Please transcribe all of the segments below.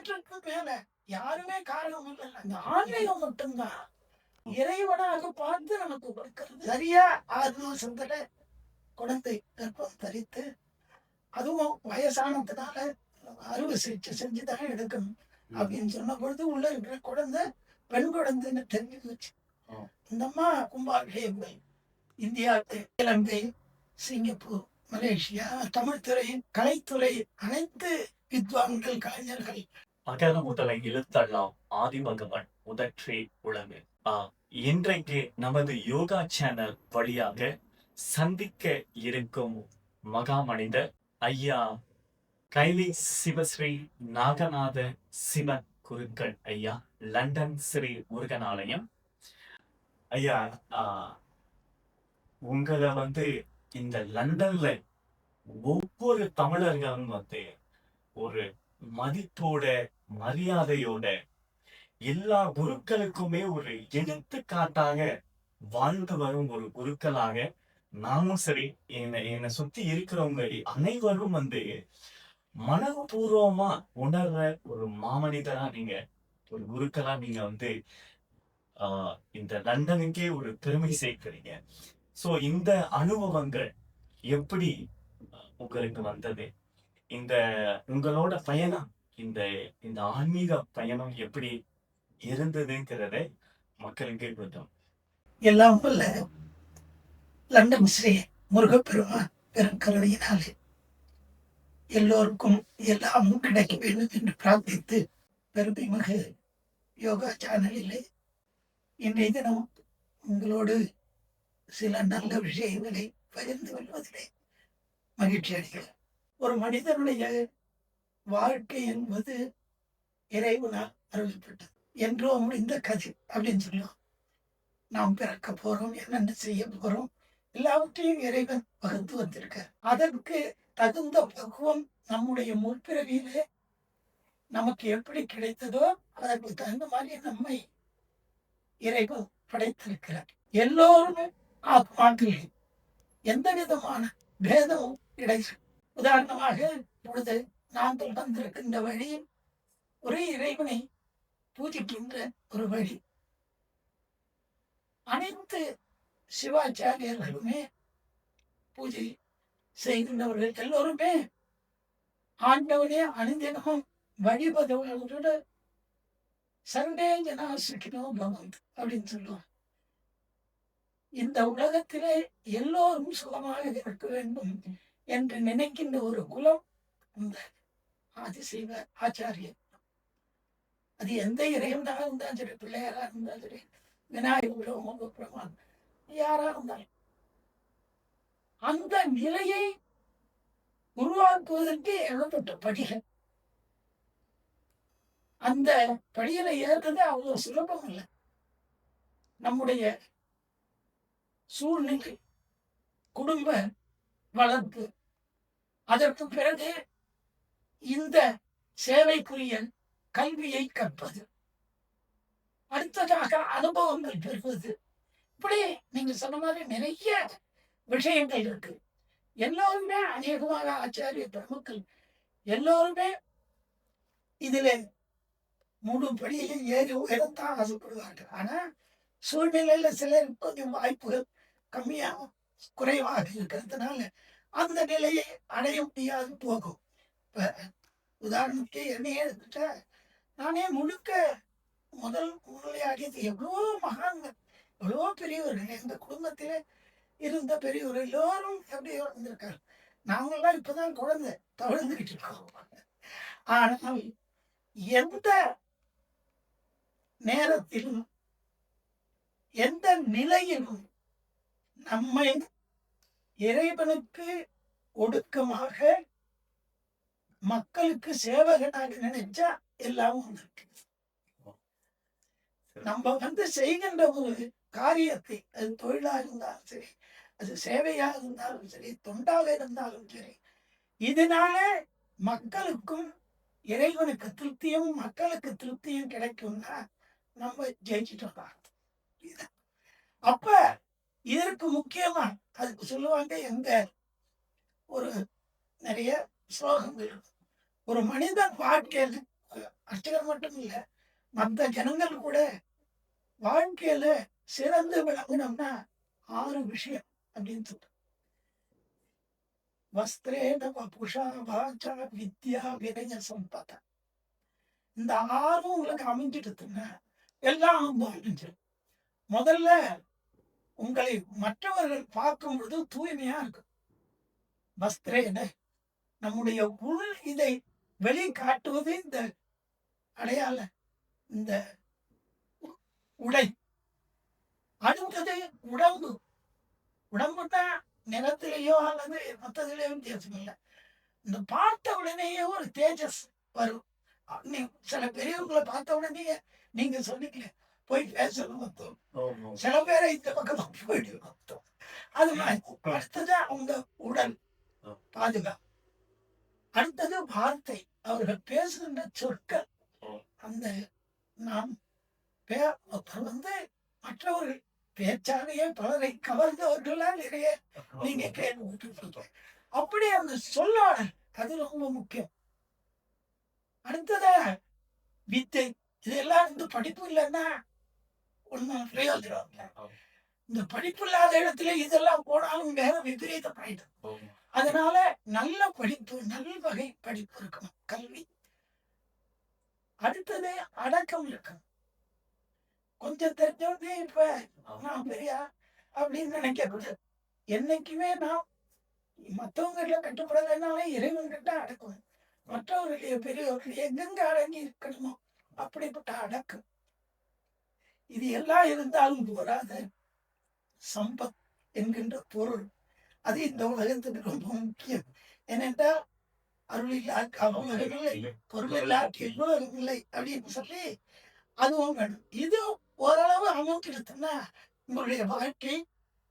எல்லாவற்றுக்கும் மேல யாருமே காரணம் இல்லை. அந்த ஆன்மீகம் மட்டும்தான் இறைவனாக பார்த்து நமக்கு கொடுக்கிறது. சரியா? ஆறு மாசத்துல குழந்தை கர்ப்பம் தரித்து அதுவும் வயசானதுனால அறுவை சிகிச்சை செஞ்சுதான் எடுக்கணும். அப்படின்னு சொன்ன பொழுது உள்ள இருக்கிற குழந்தை பெண் குழந்தைன்னு தெரிஞ்சு வச்சு ஆ. இந்த அம்மா கும்பாபிஷேகங்கள் இந்தியாவுக்கு இலங்கை சிங்கப்பூர் மலேசியா தமிழ்துறை கலைத்துறை அனைத்து வித்வான்கள் கலைஞர்கள் அகர முதலை இழுத்தள்ளாம் ஆதிமகவன் முதற்றே உலகு ஆ, இன்றைக்கு நமது யோகா சேனல் வழியாக சந்திக்க இருக்கும் மகா மனிதர் ஐயா கைலி சிவஸ்ரீ நாகநாத சிவன் குருக்கள் ஐயா லண்டன் ஸ்ரீ முருகனாலயம். ஐயா ஆ, உங்களை வந்து இந்த லண்டன்ல ஒவ்வொரு தமிழர்களும் வந்து ஒரு மதிப்போட மரியாதையோட எல்லா குருக்களுக்குமே ஒரு எடுத்துக்காட்டாக வாழ்ந்து வரும் ஒரு குருக்களாக நாமும் சரி என்னை என்னை சுத்தி இருக்கிறவங்க அனைவரும் வந்து மனப்பூர்வமா உணர்ற ஒரு மாமனிதரா நீங்க ஒரு குருக்களா நீங்க வந்து ஆஹ் இந்த லண்டனுக்கே ஒரு பெருமை சேர்க்கிறீங்க. சோ இந்த அனுபவங்கள் எப்படி உங்களுக்கு வந்தது? இந்த உங்களோட பயணம் இந்த இந்த ஆன்மீக பயணம் எப்படி இருந்ததுங்கிறத மக்களுக்கு கொஞ்சம் எல்லாம் உள்ள லண்டன் ஸ்ரீ முருகப்பெருமான் பெருங்கருணையினால் எல்லோருக்கும் எல்லாமும் கிடைக்க வேண்டும் என்று பிரார்த்தித்து பெருமை பெருமைமிகு யோகா சேனலிலே இன்றைய தினம் உங்களோடு சில நல்ல விஷயங்களை பகிர்ந்து கொள்வதிலே மகிழ்ச்சி அடைகிறேன். ஒரு மனிதனுடைய வாழ்க்கை என்பது இறைவனால் அறிவிக்கப்பட்டது என்றோ முடிந்த கதை அப்படின்னு சொல்லுவோம். நாம் பிறக்க போறோம் என்னென்ன செய்ய போறோம் எல்லாவற்றையும் இறைவன் வகுத்து வந்திருக்கார். அதற்கு தகுந்த பக்குவம் நம்முடைய முற்பிறவியிலே நமக்கு எப்படி கிடைத்ததோ அதற்கு தகுந்த மாதிரி நம்மை இறைவன் படைத்திருக்கிறார். எல்லோருமே ஆத்மாக்கள். எந்த விதமான பேதமும் கிடையாது. உதாரணமாக இப்பொழுது நாங்கள் வந்திருக்கின்ற வழி ஒரே இறைவனை பூஜிக்கின்ற ஒரு வழி. அனைத்து சிவாச்சாரியர்களுமே பூஜை செய்கின்றவர்கள் எல்லோருமே ஆண்டவனே அணிந்தினமும் வழிபதவர்களோட சண்டே சுக்கினோ பவந்த் அப்படின்னு சொல்லுவாங்க. இந்த உலகத்திலே எல்லோரும் சுகமாக இருக்க வேண்டும். என்று நினைக்கின்ற ஒரு குலம் இந்த ஆதிசைவ ஆச்சாரியர். அது எந்த இறைவனாக இருந்தாலும் சரி பிள்ளையாரா இருந்தாலும் சரி விநாயகபுரம் முகப்பிரமான் யாரா இருந்தாலும். அந்த நிலையை உருவாக்குவதற்கு எழுதப்பட்ட படிகள். அந்த படிகளை ஏற்றது அவ்வளவு சுலபம் இல்லை. நம்முடைய சூழ்நிலை குடும்ப வளர்ப்பு அதற்கு பிறகு இந்த சேவைக்குரிய கல்வியை கற்பது. அடுத்ததாக அனுபவங்கள் பெறுவது. இப்படி நீங்க சொன்ன மாதிரி நிறைய விஷயங்கள் இருக்கு. எல்லோருமே அநேகமாக ஆச்சாரிய பிரமுக்கள் எல்லோருமே இதுல முழு படியிலும் ஏறி உயரத்தான் ஆசைப்படுவார்கள். ஆனா சூழ்நிலையில சிலர் கொஞ்சம் வாய்ப்புகள் கம்மியாக குறைவாக இருக்கிறதுனால அந்த நிலையை அடைய முடியாது போகும். இப்ப உதாரணத்துக்கு என்னையே எடுத்துட்டா நானே முழுக்க முதல் முதலியாடியது எவ்வளோ மகான்கள் எவ்வளோ பெரியவர்கள் எங்க குடும்பத்தில் இருந்த பெரியவர் எல்லோரும் எப்படி வந்திருக்காரு நாங்களாம் இப்பதான் குழந்தை தவழ்ந்துக்கிட்டு இருக்கோம். ஆனால் எந்த நேரத்திலும் எந்த நிலையிலும் நம்மை இறைவனுக்கு ஒடுக்கமாக மக்களுக்கு சேவகனாக நினைச்சா எல்லாம் இருக்கு நம்ம வந்து செய்கின்ற ஒரு காரியத்தை அது தொழிலாக இருந்தாலும் சரி அது சேவையாக இருந்தாலும் சரி தொண்டாக இருந்தாலும் சரி இதனால மக்களுக்கும் இறைவனுக்கு திருப்தியும் மக்களுக்கு திருப்தியும் கிடைக்கும்னா நம்ம ஜெயிச்சிட்டோம் தான். இதுதான். அப்ப இதற்கு முக்கியமா அதுக்கு சொல்லுவாங்க எங்க ஒரு நிறைய ஸ்லோகங்கள் ஒரு மனிதன் வாழ்க்கையில அர்ச்சகர் மட்டும் இல்ல மற்ற ஜனங்கள் கூட வாழ்க்கையில சிறந்து விளங்கணும்னா ஆறு விஷயம் அப்படின்னு சொல்றேன் வஸ்திரேன வபுஷா வாச்சா வித்யா விரைய சம்பத. இந்த ஆறும் உங்களுக்கு அமைஞ்சிடுதுன்னா எல்லாம் அமைஞ்சிடும் முதல்ல உங்களை மற்றவர்கள் பார்க்கும் பொழுது தூய்மையா இருக்கும். வஸ்திரேன நம்முடைய உள் இதை வெளி காட்டுவது இந்த அடையாள இந்த உ- உடை. அடுத்தது உடம்பு. உடம்புனா நிறத்திலேயோ அல்லது மற்றதுலேயோ வித்தியாசம் இல்லை. இந்த பார்த்த உடனேயே ஒரு தேஜஸ் வரும். நீ சில பெரியவங்களை பார்த்த உடனே நீங்க சொன்னீங்க போய் பேசணும் ஆமா. சில பேரை இந்த பக்கம் போயிடு மொத்தம் அது மாதிரி அடுத்தது அவங்க உடல் பாதுகாப்பு அடுத்தது வார்த்தை அவர்கள் பேசுகின்ற சொற்கள் அந்த நாம் பே- அப்புறம் வந்து மற்றவர்கள் பேச்சாலேயே பலரை கவர்ந்தவர்களா நிறைய நீங்க கேள்விப்பட்டிருப்பீங்க அப்படி அந்த சொல்லாடல் அது ரொம்ப முக்கியம் அடுத்ததா வித்தை இதெல்லாம் இந்த படிப்பு இல்லைன்னா ஒன்றும் பிரயோஜனம் இல்லை. இந்த படிப்பு இல்லாத இடத்துல இதெல்லாம் போனாலும் வேற விபரீதமாயிடும் ஆமா. அதனால நல்ல படிப்பு நல்ல வகை படிப்பு இருக்கணும். கல்வி. அடுத்தது அடக்கம் இருக்கணும். கொஞ்சம் தெரிஞ்சவனே இப்ப நான் பெரியா அப்படின்னு நினைக்க கூடாது என்னைக்குமே நாம் மற்றவங்க கிட்ட கட்டுப்படலைனாலே இறைவன் கிட்ட அடக்கணும் மற்றவர்களுடைய பெரியவர்கள் எங்கெங்க அடங்கி இருக்கணுமோ அப்படிப்பட்ட அடக்கம். இது எல்லாம் இருந்தாலும் போராத சம்பத் என்கின்ற பொருள். அது இந்த உலகத்துக்கு ரொம்ப முக்கியம். ஏனென்றால் அருளில்லா காவலர்கள் பொருளில்லா எவ்வளவு இல்லை அப்படின்னு சொல்லி அதுவும் வேணும் இது ஓரளவு அமைஞ்சிருச்சுன்னா உங்களுடைய வாழ்க்கை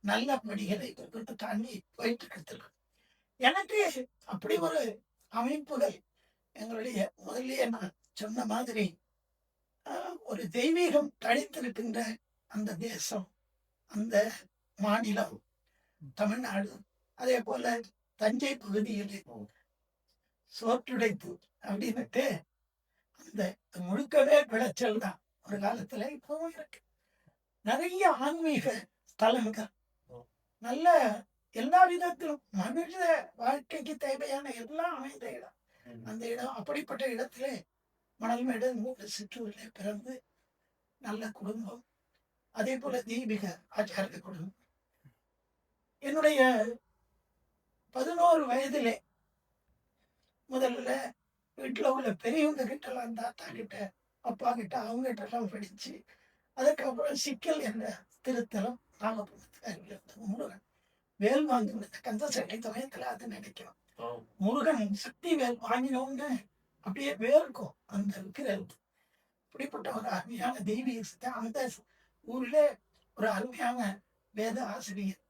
நல்ல படிகளை கொண்டு தாண்டி போயிட்டு இருக்கிறது. எனக்கு அப்படி ஒரு அமைப்புகள் எங்களுடைய முதல்லயே நான் சொன்ன மாதிரி ஒரு தெய்வீகம் தழைத்திருக்கின்ற அந்த தேசம் அந்த மாநிலம் தமிழ்நாடு. அதே போல தஞ்சை பகுதியில் சோற்றுடைப்பு அப்படின்னுட்டு அந்த முழுக்கவே விளைச்சல் தான் ஒரு காலத்துல இப்பவும் இருக்கு. நிறைய ஆன்மீக ஸ்தலங்கள். நல்ல எல்லா விதத்திலும் மனித வாழ்க்கைக்கு தேவையான எல்லாம் அமைந்த இடம். அந்த இடம் அப்படிப்பட்ட இடத்திலே மணல்மேடு மூன்று சிற்றூரிலே பிறந்து நல்ல குடும்பம். அதே போல தீபிக ஆச்சாரிய குடும்பம் என்னுடைய பதினோரு வயதிலே முதல்ல வீட்டுல உள்ள பெரியவங்க கிட்ட எல்லாம் தாத்தா கிட்ட அப்பா கிட்ட அவங்க கிட்ட எல்லாம் படிச்சு அதுக்கப்புறம் சிக்கல் என்ற திருத்தலம் நாமபுரத்துக்கு முருகன். வேல் வாங்கினது கந்த சட்டை சமயத்துல அது நினைக்கும். முருகன் சக்தி வேல் வாங்கினோன்னு அப்படியே வேர்க்கும் அந்த இருக்கிற இப்படிப்பட்ட ஒரு அருமையான தெய்வீக சித்தை அந்த ஊர்ல ஒரு அருமையான வேத ஆசிரியர்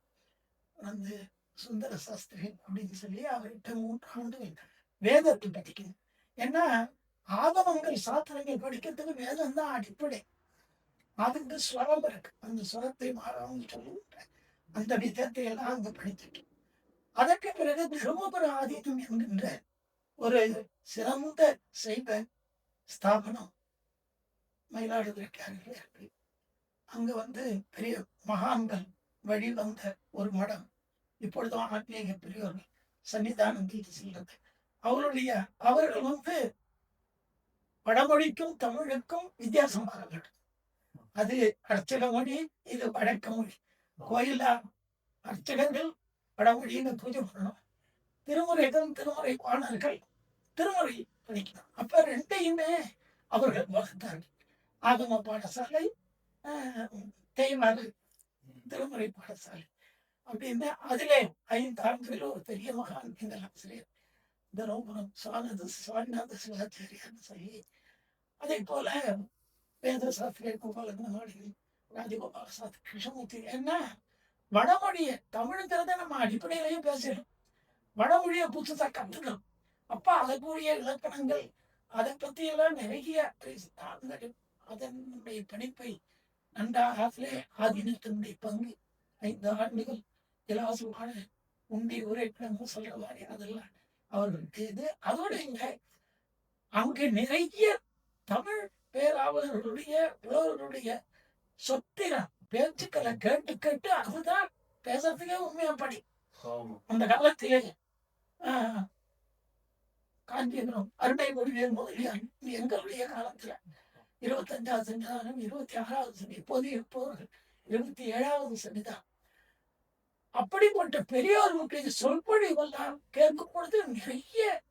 வந்து சுந்தர சாஸ்திரி அப்படின்னு சொல்லி அவர்கிட்ட மூன்றாண்டு வேதத்தை படிக்கணும். ஏன்னா ஆகமங்கள் சாத்திரங்கள் படிக்கிறதுக்கு வேதம் தான் அடிப்படை. அதுக்கு ஸ்வரம் இருக்கு. அந்த ஸ்வரத்தை மாறாமல் சொல்லுகின்ற அந்த விதத்தை எல்லாம் அங்க படித்துட்டு அதற்கு பிறகு திருமபுர ஆதித்தம் என்கின்ற ஒரு சிறந்த செய்வ ஸ்தாபனம் மயிலாடுதுறை அருகில் இருக்கு. அங்க வந்து பெரிய மகான்கள் வழி வந்த ஒரு மடம். இப்பொழுதும் ஆன்மீக பெரியவர்கள் சன்னிதானம் தீட்டு செல்றது. அவருடைய அவர்கள் வந்து வடமொழிக்கும் தமிழுக்கும் வித்தியாசமாக அது அர்ச்சக மொழி இது வழக்க மொழி. கோயிலா அர்ச்சகர்கள் வடமொழின்னு பூஜை பண்ணணும். திருமுறைகள் திருமுறை வாணர்கள் திருமுறை படிக்கணும் அப்ப ரெண்டையுமே அவர்கள் வகுத்தார்கள் ஆகம பாடசாலை ஆஹ், திருமுறை பாடசாலை. அப்படின்னு அதிலே ஐந்து ஆண்டுகள் ஒரு பெரிய மகான் எங்கள் ஆசிரியர் தரோபுரம் சுவானந்த சுவாமிநாத சிவாச்சாரியார்னு சொல்லி அதே போல வேத சாஸ்திரியர் கோபாலநாடு ராஜகோபால சாஸ்திரி கிருஷ்ணமூர்த்தி. என்ன? வடமொழியை தமிழுங்கிறத நம்ம அடிப்படையிலையும் பேசுறோம் வடமொழியை புதுசாக கற்றுக்கணும் அப்ப அதற்குரிய இலக்கணங்கள் அதை பத்தி எல்லாம் நிறைய அதனுடைய படிப்பை நன்றாகவே ஆதீனத்தினுடைய பங்கு ஐந்து ஆண்டுகள் இலவசமான உண்டி உரைக்கிழங்கு சொல்ற மாதிரி அதெல்லாம் அவர்களுக்கு இது அதோட இங்க அங்க நிறைய தமிழ் பேராளர்களுடைய புலவர்களுடைய சொத்திரம் பேச்சுக்களை கேட்டு கேட்டு அதுதான் பேசுறதுக்கே உண்மையா படி. அந்த காலத்திலே ஆஹ், அருணை மொழிகள் மொழியான் எங்களுடைய காலத்துல. இருபத்தஞ்சாவது சன்னிதானம் இருபத்தி ஆறாவது சனி இப்போது இருப்பவர்கள் இருபத்தி ஏழாவது சன்னிதானம் அப்படிப்பட்ட பெரியோர்களுடைய சொற்பொழிவெல்லாம் கேட்கும் பொழுது நிறைய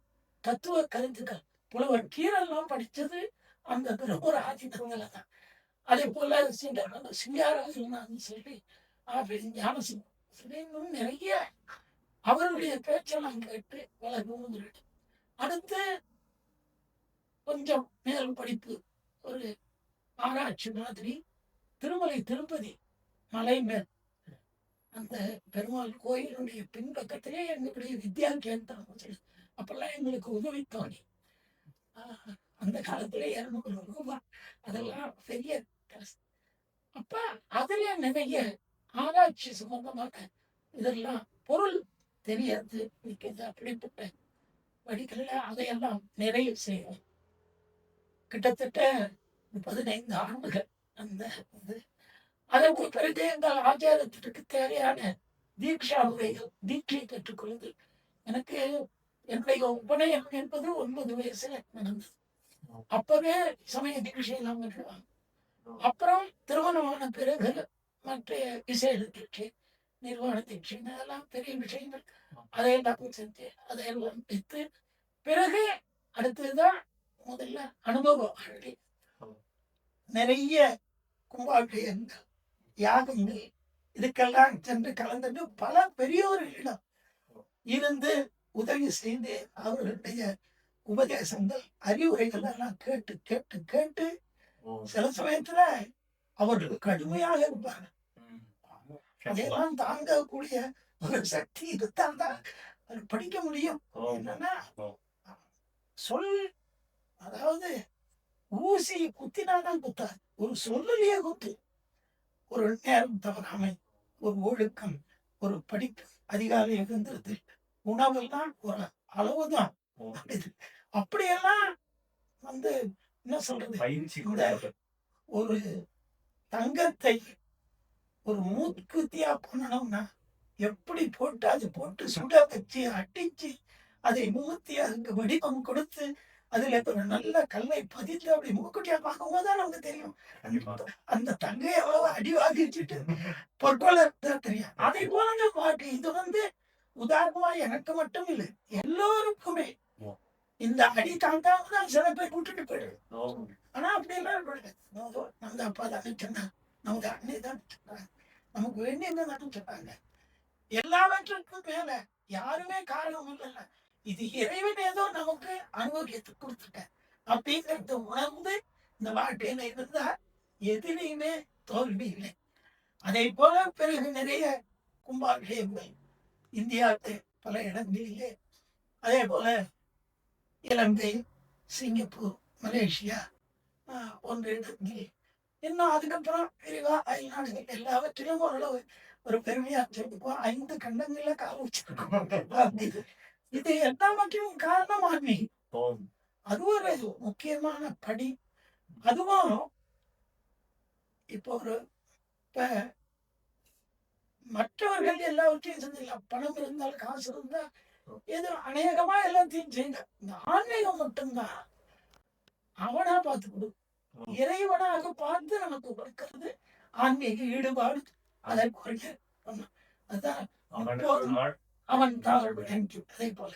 தத்துவ கருத்துக்கள். புலவர் கீரெல்லாம் படிச்சது அந்த திருப்பூர் ஆதித்தங்களை தான். அதே போல சிங்க- சிங்காராஜன் சொல்லி அப்படி ஞானசிங்கம் இன்னும் நிறைய அவருடைய பேச்செல்லாம் கேட்டு வளர்ந்து அடுத்து கொஞ்சம் மேல் படிப்பு ஒரு ஆராய்ச்சி மாதிரி திருமலை திருப்பதி மலை மேல். அந்த பெருமாள் கோயிலுடைய பின்பக்கத்திலே எங்களுடைய வித்யா கேந்திரம் அப்பெல்லாம் எங்களுக்கு உதவி தோணி ஆஹ், அந்த காலத்துல இருநூறு ரூபாய். அதெல்லாம் பெரிய அப்ப அதுல நிறைய ஆராய்ச்சி சம்பந்தமாக இதெல்லாம் பொருள் தெரியாது. இருக்குது அப்படிப்பட்ட வழிகளில் அதையெல்லாம் நிறைவு செய்யும் கிட்டத்தட்ட பதினைந்து ஆண்டுகள் அந்த இது. அதற்கு பிறகு எங்கள் ஆச்சாரத்திற்கு தேவையான தீட்சா முறைகள் தீட்சை கற்றுக்கொள்வது எனக்கு என்னுடைய உபநயம் என்பது ஒன்பது வயசுல நடந்தது. அப்பவே சமய தீட்சை இல்லாமல் அப்புறம் திருமணமான பிறகு மற்ற விசேஷ தீட்சை நிர்வாண தீட்சை அதெல்லாம் பெரிய விஷயங்கள் அதையெல்லாம் செஞ்சு அதையெல்லாம் வைத்து பிறகு அடுத்ததுதான் முதல்ல அனுபவ வாழ்க்கை நிறைய கும்பாபிஷேகங்கள் யாகங்கள் இதுக்கெல்லாம் சென்று கலந்துட்டு பல பெரியோர்களிடம் இருந்து உதவி செய்து அவர்களுடைய உபதேசங்கள் அறிவுரைகள் எல்லாம் கேட்டு கேட்டு கேட்டு. சில சமயத்துல அவர்கள் கடுமையாக இருப்பாங்க. அதையெல்லாம் தாங்கக்கூடிய ஒரு சக்தி இருந்தால் தான். அது படிக்க முடியும். என்னன்னா. சொல் அதாவது ஊசி குத்தினாதான் குத்தாது ஒரு சொல்லலையே குத்து. ஒரு நேரம் தவறாமை ஒரு ஒழுக்கம் ஒரு படிப்பு அதிகாலை எழுந்திருது உணவெல்லாம் ஒரு அளவுதான். அப்படியெல்லாம் வந்து என்ன சொல்றது? கூட ஒரு தங்கத்தை ஒரு மூக்குத்தியா பண்ணணும்னா எப்படி போட்டு அது போட்டு சுட வச்சு அடிச்சு அதை மூத்தி அதுக்கு வடிவம் கொடுத்து அதுல ஒரு நல்ல கல்லை பதித்து அப்படி மூக்குட்டியா பார்க்கும்போது தான் நமக்கு தெரியும். அந்த தங்கை எவ்வளவு அடி வாங்கிச்சுட்டு பொற்கொலை தெரியும் அதை போல பாட்டு இது வந்து உதாரணமா எனக்கு மட்டும் இல்லை எல்லோருக்குமே. இந்த அடி தாங்காம தான் சில பேர் விட்டுட்டு போயிடுது. ஆனா அப்படி எல்லாம் நமது அப்பா தானே நமக்கு அண்ணி தான் நமக்கு வேண்டியது தானே சொன்னாங்க எல்லாவற்றுக்கும் மேல யாருமே காரணம் இல்லைல்ல. இது இறைவன் ஏதோ நமக்கு அனுபவித்து கொடுத்துட்டேன் அப்படிங்கிறத உணர்ந்து இந்த வாழ்க்கையில இருந்தா எதிலையுமே தோல்வி இல்லை. அதே போல பிறகு நிறைய கும்பாபிஷேகங்கள் இந்தியாவுக்கு பல இடங்களிலே. அதே போல இலங்கை சிங்கப்பூர் மலேசியா ஆஹ், போன்ற இடங்களில் இன்னும் அதுக்கப்புறம் விரிவா அயல்நாடுகள் எல்லாவற்றிலும் ஓரளவு ஒரு பெருமையா சொல்லிப்போம் ஐந்து கண்டங்கள்ல கால வச்சிருக்கோம். இது எல்லாவற்றையும் காரணம் ஆன்மீகம். அது ஒரு முக்கியமான படி. அதுவும் இப்போ ஒரு இப்ப மற்றவர்கள் எல்லாவற்றையும் செஞ்சிடலாம் பணம் இருந்தால் காசு இருந்தா ஏதோ அநேகமா எல்லாத்தையும் செய்யுங்க இந்த ஆன்மீகம் மட்டும்தான். அவனா பார்த்து கொடு. இறைவனாக பார்த்து நமக்கு கொடுக்கிறது ஆன்மீக ஈடுபாடு அதற்குரிய நாள் அவன் தாழ் அதே போல.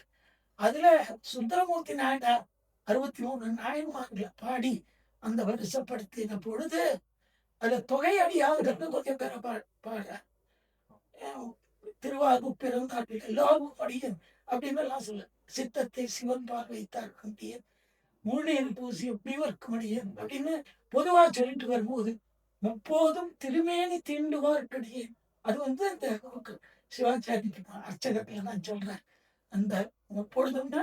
அதுல சுந்தரமூர்த்தி நாயனார் அறுபத்தி மூணு நாயன்மார்களை பாடி அந்த வருஷப்படுத்தின பொழுது அதுல தொகை அடியாகிறது கொஞ்சம் பேரை பா பாடுற திருவாரூர் பிறந்தார்கள் எல்லாரும் படியும் அப்படின்னு எல்லாம் சொல்ல. சித்தத்தை சிவன் பார்வைத்தார் கண்டியன் முழுநீர் பூசி பிடிவர்க்கு மடியன் அப்படின்னு பொதுவா சொல்லிட்டு வரும்போது முப்போதும் திருமேனி தீண்டுவார்க்கடியேன் அது வந்து அந்த நமக்கு சிவாச்சாரி அர்ச்சகத்துல தான் சொல்றேன் அந்த முப்பொழுதும்னா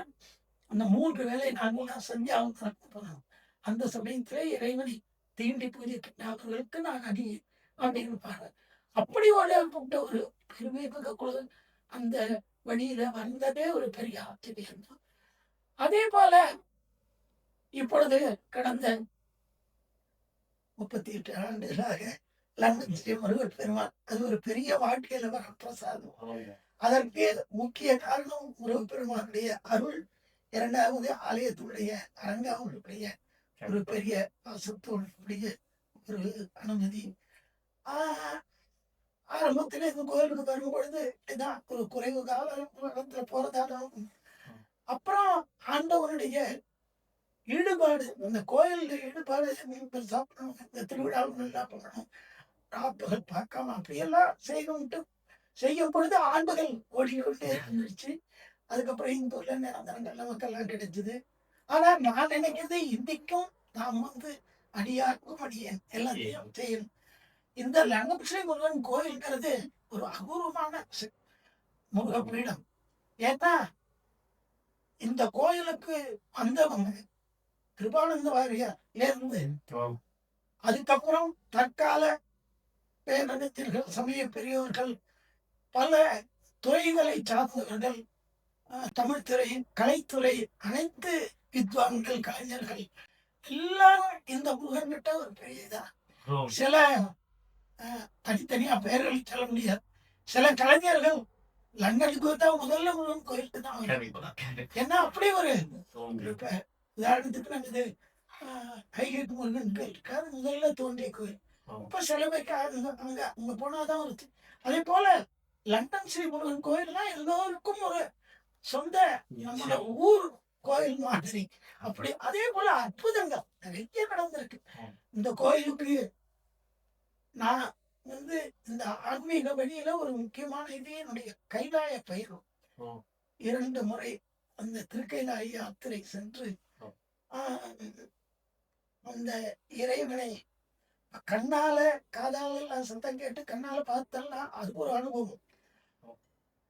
அந்த மூன்று வேலை நாங்களாம் செஞ்சாவும் பண்ணணும் அந்த சமயத்திலே இறைவனை தீண்டி பூஜைக்கின்றவர்களுக்கு நான் அடி அப்படின்னு பாரு அப்படி கூப்பிட்ட ஒரு பெருமை மிக குழு அந்த வழியில வந்ததே ஒரு பெரிய ஆச்சரியம் தான். அதே போல இப்பொழுது கடந்த முப்பத்தி எட்டு ஆண்டுகளாக லண்டன் ஸ்ரீ முருகர் பெருமாள் அது ஒரு பெரிய வாழ்க்கையில வர பிரசாதம். அதற்கு முக்கிய காரணம் முருகப்பெருமானுடைய அருள் இரண்டாவது ஆலயத்துடைய அரங்காவுடைய ஒரு பெரிய பாசத்தோடைய ஒரு அனுமதி. ஆஹ் ஆரம்பத்தில் இந்த கோயிலுக்கு வரும் பொழுது இதான் ஒரு குறைவு காலத்துல போறதாலும் அப்புறம் ஆண்டவனுடைய ஈடுபாடு இந்த கோயிலில் ஈடுபாடு பெருசா பண்ணணும் இந்த திருவிழாவில் நல்லா பண்ணணும் ராப்பகல் பார்க்காம அப்படியெல்லாம் செய்யணும்ட்டு செய்யும் பொழுது ஆண்டுகள் ஓடிக்கொண்டே இருந்துச்சு. அதுக்கப்புறம் இந்த ஊர்ல நிரந்தரங்கள் நமக்கெல்லாம் கிடைச்சது. ஆனால் நான் நினைக்கிறது இன்றைக்கும் நாம் வந்து அடியாருக்கும் அடியேன். எல்லாத்தையும் செய்யணும். இந்த லங்கபுஷ்ணி முருகன் கோயில்ங்கிறது ஒரு அபூர்வமான சி- முருகப்பீடம். ஏன்னா இந்த கோயிலுக்கு வந்தவங்க கிருபானந்த வாரியார்ல இருந்து அதுக்கப்புறம் தற்கால பேரறிஞர்கள் சமய பெரியவர்கள் பல துறைகளை சார்ந்தவர்கள் அஹ், தமிழ் துறை கலைத்துறை அனைத்து வித்வான்கள் கலைஞர்கள் எல்லாரும் இந்த முருகன்கிட்ட ஒரு பெரிய இதா சில தனித்தனியா பெயர்கள் சொல்ல முடியாது. சில கலைஞர்கள் லண்டனுக்கு தான் முதல்ல முருகன் கோயிலுக்கு தான். ஏன்னா அப்படி ஒரு உதாரணத்துக்கு நம்ம இது ஹைகேட் முருகன் கோயில் இருக்கு அது முதல்ல தோன்றிய கோயில் இப்ப சில பேருக்கு அங்க அங்க அங்க போனாதான் ஒரு தி- அதே போல லண்டன் ஸ்ரீ முருகன் கோயில்னா எல்லோருக்கும் ஒரு சொந்த நம்மளோட ஊர் கோயில் மாதிரி. அப்படி அதே போல அற்புதங்கள். நிறைய நடந்திருக்கு. இந்த கோயிலுக்கு நான் வந்து இந்த ஆன்மீக வழியில ஒரு முக்கியமான இது என்னுடைய கைலாய பயிரும். இரண்டு முறை அந்த திருக்கைலாய யாத்திரை சென்று அந்த இறைவனை கண்ணால காதால எல்லாம் சத்தம் கேட்டு கண்ணால பார்த்தெல்லாம் அது ஒரு அனுபவம்.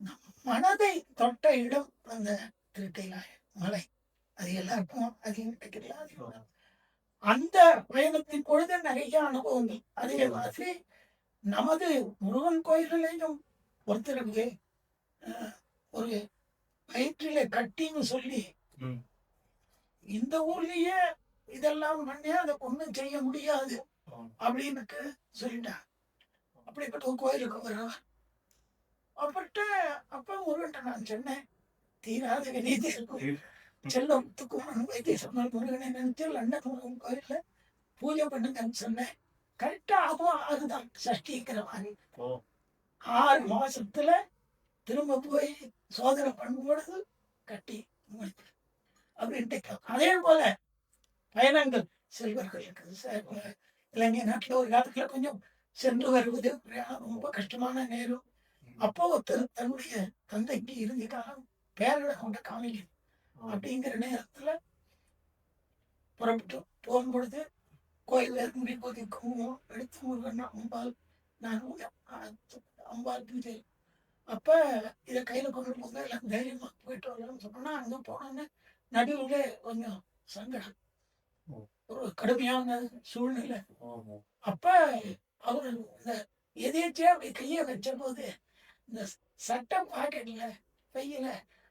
நம் மனதை தொட்ட இடம் அந்த திருக்கைலாய மலை. அது எல்லாருக்கும் அதிகம் கிடைக்கல அந்த பயணத்தின் பொழுது நிறைய அனுபவங்கள். அதே மாதிரி நமது முருகன் கோயிலிலையும் ஒருத்தருக்கு ஒரு வயிற்றில கட்டின்னு சொல்லி இந்த ஊர்லயே இதெல்லாம் பண்ணி அதை ஒண்ணும் செய்ய முடியாது ஆம். அப்படின்னு சொல்லிட்டான் அப்படிப்பட்ட ஒரு கோயிலுக்கு வர்றவன் அப்பட்ட அப்ப முருகன்ட்ட நான் சொன்னேன் தீராத வினீதி இருக்கும். செல்லம் வைத்திய சொன்னால் முருகனை நினைச்சு லண்டன் முருகன் கோயில்ல பூஜை பண்ணுங்கன்னு சொன்னேன். கரெக்டா அதுவும் ஆறுதான் சஷ்டிங்கிற மாதிரி ஓ. ஆறு மாசத்துல திரும்ப போய் சோதனை பண்ணும் பொழுது கட்டி முடித்து அப்படின்ட்டு அதே போல பயணங்கள். செல்வர்களுக்கு இலங்கை நாட்டுல ஒரு காலத்துல கொஞ்சம் சென்று வருவது ரொம்ப கஷ்டமான நேரம். அப்போ ஒருத்தர் தன்னுடைய தந்தைக்கு இறுதி காலம் பேரனை கொண்ட காமிலி அப்படிங்கிற நேரத்துல புறப்பட்டு போகும் பொழுது கோயில் இறங்கி போது குங்குமம் எடுத்து முருகன் அம்பாள் நான் அம்பாள் பூஜை. அப்ப இதை கையில கொண்டு போங்க எல்லாம் தைரியமா போயிட்டு வரலாம்னு சொன்னா அங்க போனோன்னு நடுவுல கொஞ்சம் சங்கடம். ஒரு கடுமையான சூழ்நிலை. அப்ப அவர் இந்த எதேச்சியா அப்படி கையை வச்ச போது இந்த சட்டை பாக்கெட்ல பையில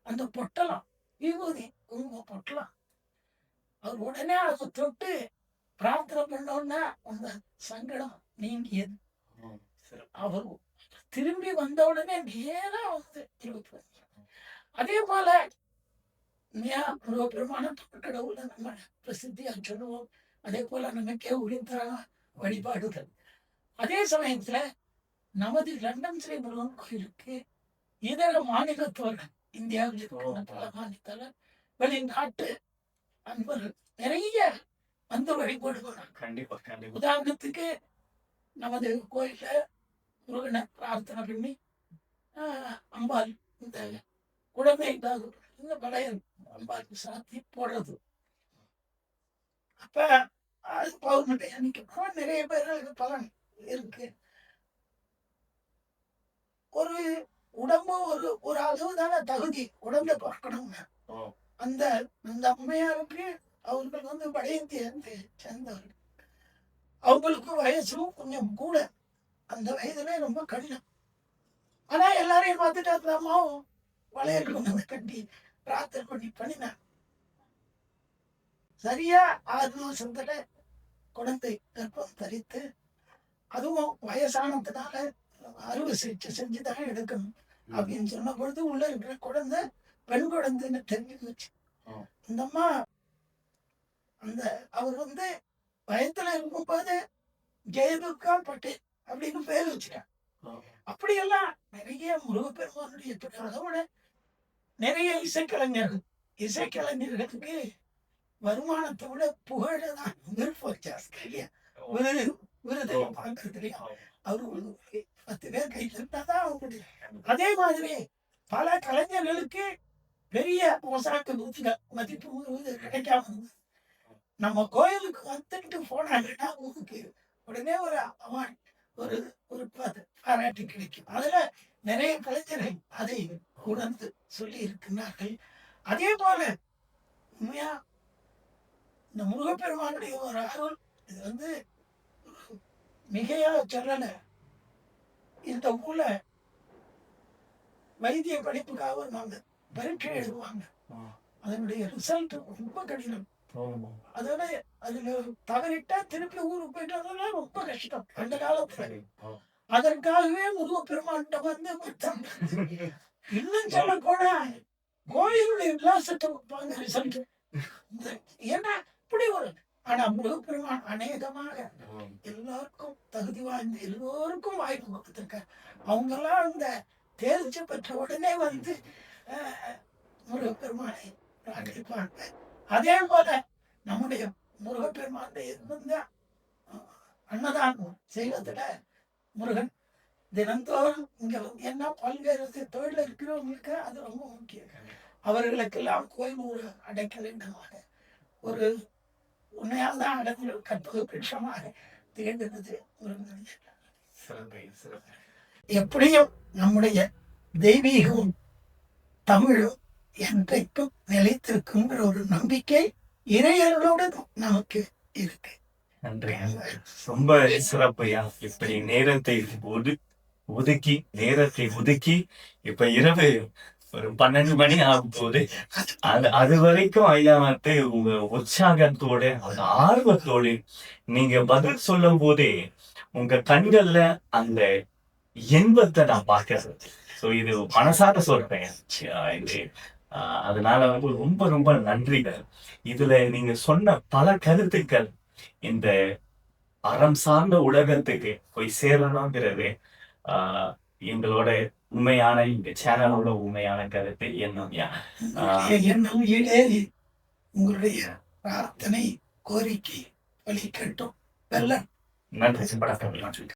அந்த பொட்டலம் விபூதி உங்க பொட்டலம் அவர் உடனே அதை தொட்டு பிரார்த்தனை பண்ணோன்னா அந்த சங்கடம் நீங்கியது. அவர் திரும்பி வந்த உடனே நேரா வந்து. அதே போல ஒரு பெருமான கடவுளை நம்ம பிரசித்தியா சொல்லுவோம். அதே போல நமக்கே உரிந்த வழிபாடுகள். அதே சமயத்துல நமது லண்டன் ஸ்ரீ முருகன் கோயிலுக்கு இதர மாநிலத்தவர்கள் இந்தியாவில் இருக்கிற பல மாநிலத்தில் வெளிநாட்டு அன்பர்கள் நிறைய வந்து வழிபாடுகள் கண்டிப்பா கண்டிப்பா. உதாரணத்துக்கு நமது கோயில்ல முருகனை பிரார்த்தனை பண்ணி அம்பாள் இந்த குழந்தை இந்த வளையல் அம்பாளுக்கு சாத்தி போடுறது அப்ப அது பௌர்ணமி அன்னைக்கு நிறைய பேர்களுக்கு பலன் இருக்கு. ஒரு உடம்பு ஒரு ஒரு அளவுதான தகுதி உடம்பை பார்க்கணுங்க ஓ. அந்த அந்த அம்மையாருக்கு அவர்கள் வந்து வட இந்தியத்தை சேர்ந்தவர்கள். அவங்களுக்கு வயசும் கொஞ்சம் கூட. அந்த வயதுல ரொம்ப கடினம். ஆனா எல்லாரையும் பார்த்துட்டு அம்மாவும் வளையல் கொண்டு வந்து கட்டி பிரார்த்தனை பண்ணி பண்ணினாங்க சரியா? ஆறு மாசத்துல குழந்தை கர்ப்பம் தரித்து அதுவும் வயசானதுனால அறுவை சிகிச்சை செஞ்சுதான் எடுக்கணும். அப்படின்னு சொன்ன பொழுது உள்ள இருக்கிற குழந்தை பெண் குழந்தைன்னு தெரிஞ்சு போச்சு. ஆ. இந்த அம்மா அந்த அவர் வந்து வயத்துல இருக்கும்போது ஜெயதுர்கா பட்டேல் அப்படின்னு பேர் வச்சுட்டாங்க. அப்படியெல்லாம் நிறைய முருகப்பெருமானுடைய அதோட நிறைய இசைக்கலைஞர்கள் இசைக்கலைஞர்களுக்கு வருமானத்தை விட புகழ தான் விருப்பம் ஜாஸ்தி விருது விருது பத்து பேர் கையில் இருந்தாதான் அவங்களுடைய அதே மாதிரி பல கலைஞர்களுக்கு பெரிய மொசாக்கு விருதுக மதிப்பு கிடைக்காம. நம்ம கோயிலுக்கு வந்துட்டு போனாங்கன்னா உங்களுக்கு உடனே ஒரு அவார்ட் ஒரு ஒரு பாராட்டு கிடைக்கும். அதுல நிறைய கலைஞர்கள் அதை உணர்ந்து சொல்லி இருக்கிறார்கள் அதே போல உண்மையா இந்த முருகப்பெருமானுடைய ஒரு அருள் இது வந்து மிகையா சொல்லல. இந்த ஊர்ல வைத்திய படிப்புக்காக நாங்க பரீட்சை எழுதுவாங்க. அதனுடைய ரிசல்ட் ரொம்ப கடினம். அதோட அதுல தவறிட்டா திருப்பி ஊருக்கு போயிட்டு வரலாம் ரொம்ப கஷ்டம். அந்த காலத்துல. அதற்காகவே முருகப்பெருமான்கிட்ட வந்து மொத்தம் இன்னும் சொல்ல போனா கோயிலுடைய விலாசத்தை வைப்பாங்க ரிசல்ட் ஏன்னா இப்படி ஒரு ஆனா முருகப்பெருமான் அநேகமாக எல்லாருக்கும் தகுதி வாய்ந்த எல்லோருக்கும் வாய்ப்பு கொடுத்துருக்காரு. அவங்க எல்லாம் அந்த தேர்ச்சி பெற்ற உடனே வந்து முருகப்பெருமானை பிரார்த்திப்பாங்க அதே போல நம்முடைய முருகப்பெருமானுடைய அன்னதானம் செய்வதில் முருகன் தினந்தோறும் இங்க என்ன பல்வேறு தொழில் இருக்கிறவங்களுக்கு அது ரொம்ப முக்கியம். அவர்களுக்கெல்லாம் கோயில் ஒரு அடைக்கலிண்டமாக ஒரு உண்மையால் தான் அடங்கல் கற்பக பிட்சமாக திகழ்ந்தது எப்படியும் நம்முடைய தெய்வீகமும் தமிழும் என்றைக்கும் நிலைத்திருக்குங்கிற ஒரு நம்பிக்கை இறையர்களோடு நமக்கு இருக்கு. நன்றி. ரொம்ப சிறப்பையா இப்படி நேரத்தை ஒது ஒதுக்கி நேரத்தை ஒதுக்கி இப்ப இரவு ஒரு பன்னெண்டு மணி ஆகும் போது அது அது வரைக்கும் ஐயா வந்து உங்க உற்சாகத்தோட அந்த ஆர்வத்தோடு நீங்க பதில் சொல்லும் போதே உங்க கண்கள்ல அந்த இன்பத்தை நான் பார்க்கறது. சோ இது மனசார சொல்றேன் ஆஹ் இது அதனால வந்து ரொம்ப ரொம்ப நன்றிகள். இதுல நீங்க சொன்ன பல கருத்துக்கள் இந்த அறம் சார்ந்த உலகத்துக்கு போய் சேரணுங்கிறது ஆஹ் எங்களோட உண்மையான இந்த சேனலோட உண்மையான கருத்து என்னையா உங்களுடைய பிரார்த்தனை கோரிக்கை வழிகட்டும். நன்றி